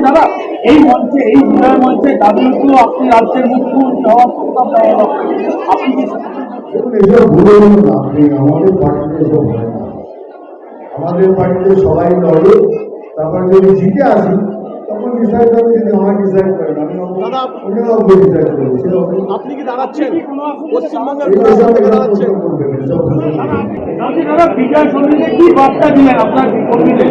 দাদা এই মঞ্চে এই বিজয় মঞ্চে দাবিগুলো আপনি রাজ্যের মুখ্যমন্ত্রী হওয়ার প্রস্তাব দেওয়া আপনি কি এসব ভুলে আপনি আমাদের পার্টিতে এসব হয় না। আমাদের পার্টিতে সবাই লড়ে তারপর যদি জিতে আসি তখন ডিসাইড হবে যদি আমার ডিসাইড করেন আমি দাদা, অন্য কাউকে ডিসাইড করব আপনি কি দাঁড়াচ্ছেন? পশ্চিমবঙ্গের দাঁড়াচ্ছেন দাদা বিজয় সঙ্গীতে কি বার্তা দিলেন আপনার কর্মীদের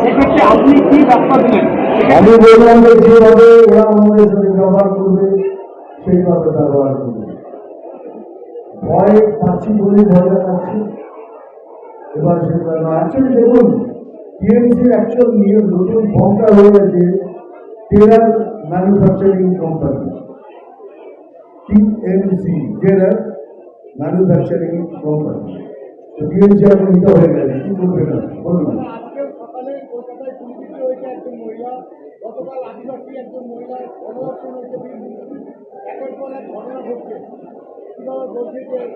সেক্ষেত্রে আপনি কি বার্তা দিলেন? আমি বললাম যে যেভাবে ওরা আমাদের সাথে ব্যবহার করবে, সেইভাবে ব্যবহার করবে। ভয় পাচ্ছি বলে ভয় দেখাচ্ছি এবার সেটা অ্যাকচুয়ালি দেখুন টিএমসির অ্যাকচুয়াল নিয়ে নতুন ফর্মটা হয়ে গেছে tailor manufacturing company TMC tailor manufacturing company TMC এখন এটা হয়ে গেছে, কি করবে না বলুন আজকে সকালে কলকাতায় পুলিশিত হয়েছে একজন মহিলা গতকাল আদিবাসী একজন মহিলা গণধর্ষণ বীরভূমে। একের পর এক ঘটনা ঘটছে। বলছে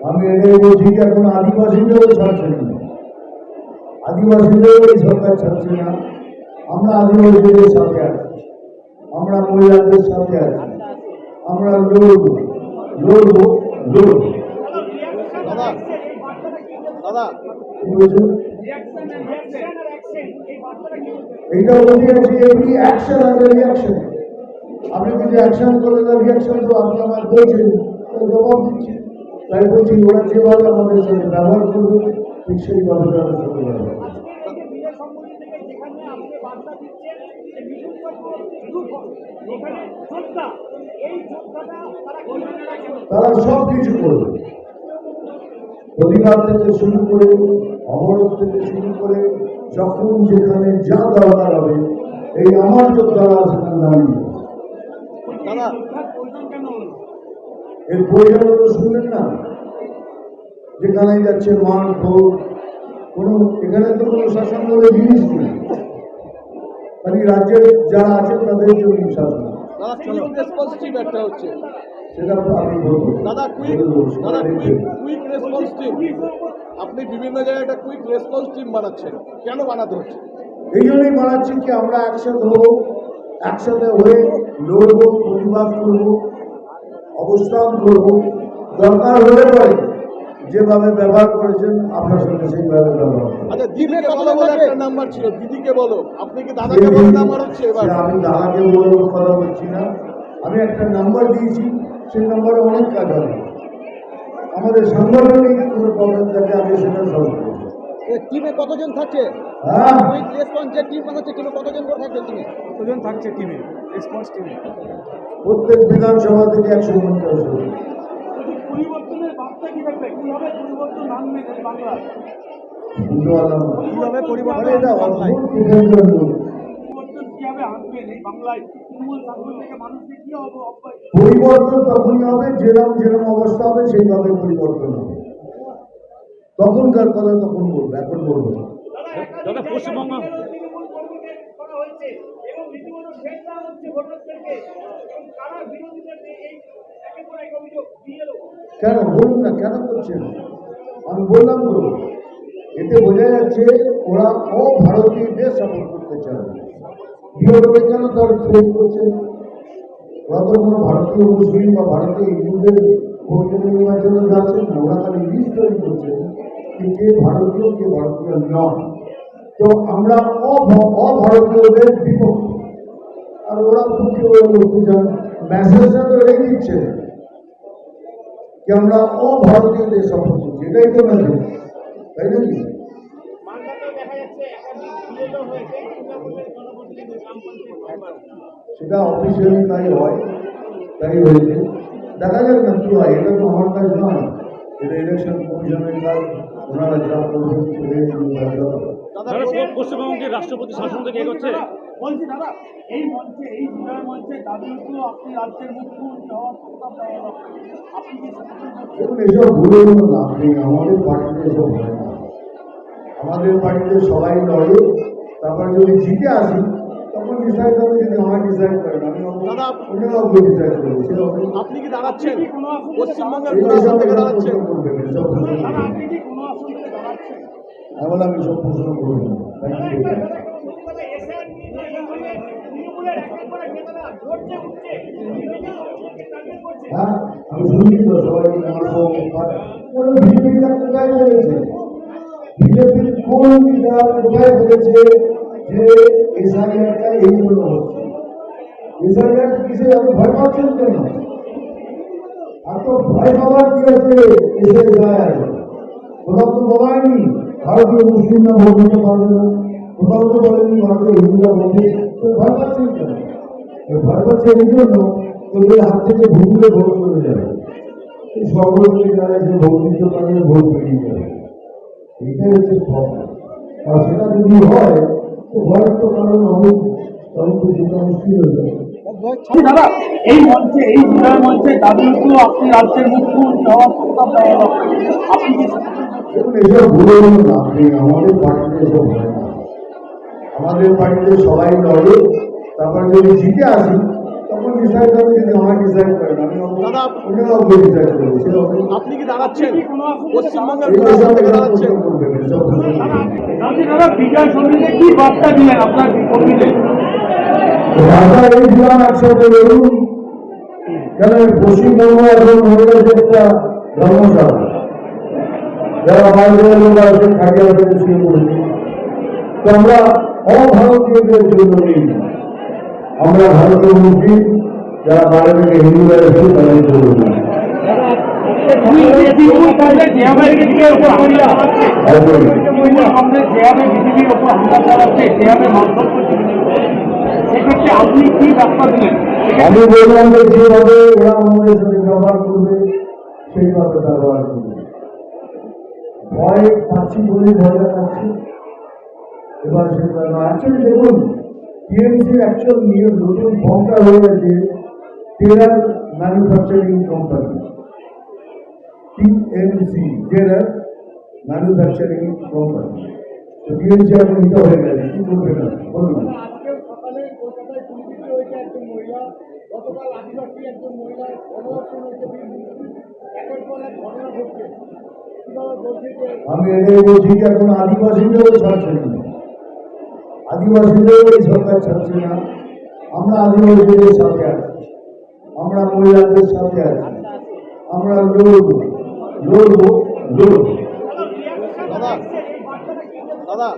আমি এটাই বলছি যে এখন আদিবাসীদেরও ছাড়ছে না। আদিবাসীদেরও এই সরকার ছাড়ছে না। আমরা আদিবাসীদের সাথে আছি। আমরা মহিলাদের সাথে আছি। আমরা লড়বো। লড়বো? লড়বো। দাদা দাদা। কি বলছেন এইটা বলতে যাচ্ছি এমনি অ্যাকশন আর রিয়াকশন আপনি যদি অ্যাকশন করলে তার রিয়াকশন তো আপনি আমার বলছেন জবাব দিচ্ছি। তাই বলছি, ওরা যেভাবে আমাদের সাথে ব্যবহার করবে, ঠিক সেইভাবে ব্যবহার করবে। আজকে বিজয় সম্মেলন থেকে যেখানে আপনি বার্তা দিচ্ছেন যে বিদ্যুৎ গ্রুপ হবে এখানে যোদ্ধা এই যোদ্ধাটা তারা সব কিছু করবে। প্রতিবাদ থেকে শুরু করে, অবরোধ থেকে শুরু করে, যখন যেখানে যা দরকার হবে, এই আমার যোদ্ধারা সেখানে দাঁড়িয়ে দাদা প্রয়োজন কেন হলো এর প্রয়োজন হলো শুনলেন না? যেখানে যাচ্ছে মার ঠোক কোনো এখানে তো কোনো শাসন বলে জিনিস নেই। খালি রাজ্যের যারা আছে তাদের জন্য শাসন। কুইক সেটা বলব দাদা কুইক বলে দেবো, দাদা কুইক দেখবে। কুইক রেসপন্স টিম আপনি বিভিন্ন জায়গায় একটা কুইক রেসপন্স টিম বানাচ্ছেন। কেন বানাতে হচ্ছে? এই জন্যই বানাচ্ছি কি আমরা একসাথে হব একসাথে হয়ে লড়বো প্রতিবাদ করব। অবস্থান করব। দরকার হলে পরে যেভাবে ব্যবহার করেছেন আপনার সঙ্গে সেইভাবে ব্যবহার। আচ্ছা দিদিকে বলো বলে একটা নাম্বার ছিল। দিদিকে বলো। আপনি কি দাদাকে বলে নাম্বার হচ্ছে এবার? আমি দাদাকে বলে কথা বলছি না। আমি একটা নাম্বার দিয়েছি। সেই নাম্বারে অনেক কাজ হবে। আমাদের সাংগঠনিক কোনো প্রবলেম থাকে আমি সেটা সলভ করব। টিমে কতজন থাকছে? হ্যাঁ। কুইক রেসপন্স যে টিম বানাচ্ছে টিমে কতজন করে থাকছে টিমে কতজন থাকছে টিমে রেসপন্স টিমে প্রত্যেক বিধানসভা থেকে একশো পঞ্চাশ পরিবর্তনের বার্তা কি থাকবে? কীভাবে পরিবর্তন আনবে বাংলা। কীভাবে এটা পরিবর্তন তখনই হবে যেরকম যেরকম অবস্থা হবে সেইভাবে পরিবর্তন হবে। তখনকার কথা তখন বলব এখন বলব। দাদা পশ্চিমবঙ্গ। কেন বলুন না কেন করছেন? আমি বললাম তো এতে বোঝা যাচ্ছে ওরা অভারতীয়দের সাপোর্ট করতে চায় বিরোধী কেন তার করছে? ওরা তো কোনো ভারতীয় মুসলিম বা ভারতীয় হিন্দুদের ওরা করছে কে ভারতীয় কে ভারতীয় নয় তো আমরা অভারতীয়দের বিপক্ষে আর ওরা পক্ষে চান মেসেজটা তো এটাই দিচ্ছে যে আমরা অভারতীয়দের সাপোর্ট করছি এটাই তো মেসেজ তাই সেটা অফিসিয়ালি তাই হয়, তাই হয়েছে। দেখা যাক না কি হয় এটা তো আমার কাজ নয়। এটা ইলেকশন কমিশনের কাজ ওনারা যা করবেন সেটাই পশ্চিমবঙ্গের রাষ্ট্রপতি শাসন থেকে এগোচ্ছে। বলছি দাদা এই মঞ্চে এই বিজয় মঞ্চে দাবিগুলো আপনি রাজ্যের মুখ্যমন্ত্রী হওয়ার প্রস্তাব দেওয়া আপনি কি দেখুন এসব ভুলে কোনো লাভ নেই। আমাদের পার্টিতে এসব হয় না। আমাদের পার্টিতে সবাই লড়ে। তারপর যদি জিতে আসি তখন ডিসাইড হবে যদি আমার ডিসাইড করেন। আমি দাদা, আপনি কি দাঁড়াচ্ছেন? পশ্চিমবঙ্গের কোন আসন থেকে দাঁড়াচ্ছেন? দাঁড়াচ্ছেন? আমি এসব প্রশ্ন you. হ্যাঁ আমি শুনছি তো সবাই বিজেপিটা কোথায় বলেছে? বিজেপির কোন লিডার কোথায় বলেছে যে এসআইআরটা এই জন্য হচ্ছে? এসআইআর কিসে এত ভয় পাচ্ছেন কেন? এত ভয় পাওয়ার কি আছে এসআইআর কোথাও তো বলায়নি ভারতীয় মুসলিমরা ভোট দিতে পারবে না। কোথাও তো বলেনি ভারতীয় হিন্দুরা ভোট তো ভয় পাচ্ছেন কেন? ভয় পাচ্ছে এই জন্য তোদের হাত থেকে ভূমিতে ভোট করে যাবে এই সর্বত্র যারা যে ভোট দিতে পারে ভোট বেরিয়ে যাবে এটাই হচ্ছে প্রবলেম আর সেটা যদি হয়, তো ভয়ের তো কারণ হবে তখন তো মুশকিল হয়ে যাবে। দাদা এই মঞ্চে এই বিজয় মঞ্চে দাবিগুলো আপনি রাজ্যের মুখ্যমন্ত্রী হওয়ার প্রস্তাব দেওয়া হলো আপনি কি দেখুন এসব আমাদের পার্টিতে এসব হয় না আমাদের পার্টিতে সবাই লড়ে তারপর যদি জিতে আসি তখন ডিসাইড হবে যদি আমার ডিসাইড করেন আমি দাদা, অন্য কাউকে ডিসাইড করব সে আপনি কি দাঁড়াচ্ছেন পশ্চিমবঙ্গের দাদা বিজয় সমিতিতে কি বার্তা দিলেন আপনার কর্মীদের রাজা এই দিলাম একসাথে বলুন কেন এই পশ্চিমবঙ্গ এখন হয়ে গেছে একটা ধর্মশালা যারা বাইরের লোক আছে খাটিয়া থেকে শুরু করেছে তো আমরা অভারতীয়দের জন্য নেই আমরা ভারতীয় মুসলিম যারা বাইরে থেকে হিন্দুরা এসে তাদের জন্য নেই। কংগ্রেস যেভাবে বিজেপির উপর হামলা চালাচ্ছে তৃণমূল কংগ্রেস আমি বললাম যে যেভাবে ওরা আমাদের সাথে ব্যবহার করবে, সেইভাবে ব্যবহার করবে। ভয় পাচ্ছি বলে ভয় দেখাচ্ছি। এবার সেটা দেখুন টিএমসির অ্যাকচুয়াল নিয়ে নতুন ফর্মটা হয়ে গেছে terror manufacturing company TMC terror manufacturing company তো টিএমসি এখন এটা হয়ে গেছে, কি করবে না? মহিলা গতকাল আদিবাসী একজন মহিলা গণধর্ষণ হয়েছে বীরভূমে। একের পর এক ঘটনা ঘটছে। কীভাবে বলছে যে আমি এটাই বলছি যে এখন আদিবাসীদেরও ছাড়ছে না। আদিবাসীদেরও এই সরকার ছাড়ছে না। আমরা আদিবাসীদের সাথে আছি। আমরা মহিলাদের সাথে আছি। আমরা লড়ব। লড়ব? লড়ব। দাদা দাদা।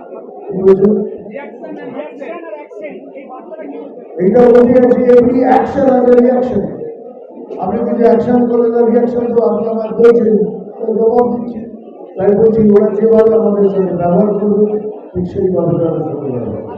কি বলি গেছি এমনি অ্যাকশন আর রিয়াকশন আপনি যদি অ্যাকশন করেন না রিয়াকশন তো আপনি আমার বলছেন তো জবাব দিচ্ছি। তাই বলছি, ওরা যেভাবে আমাদের সাথে ব্যবহার করবে, ঠিক সেইভাবে ব্যবহার করতে করবে।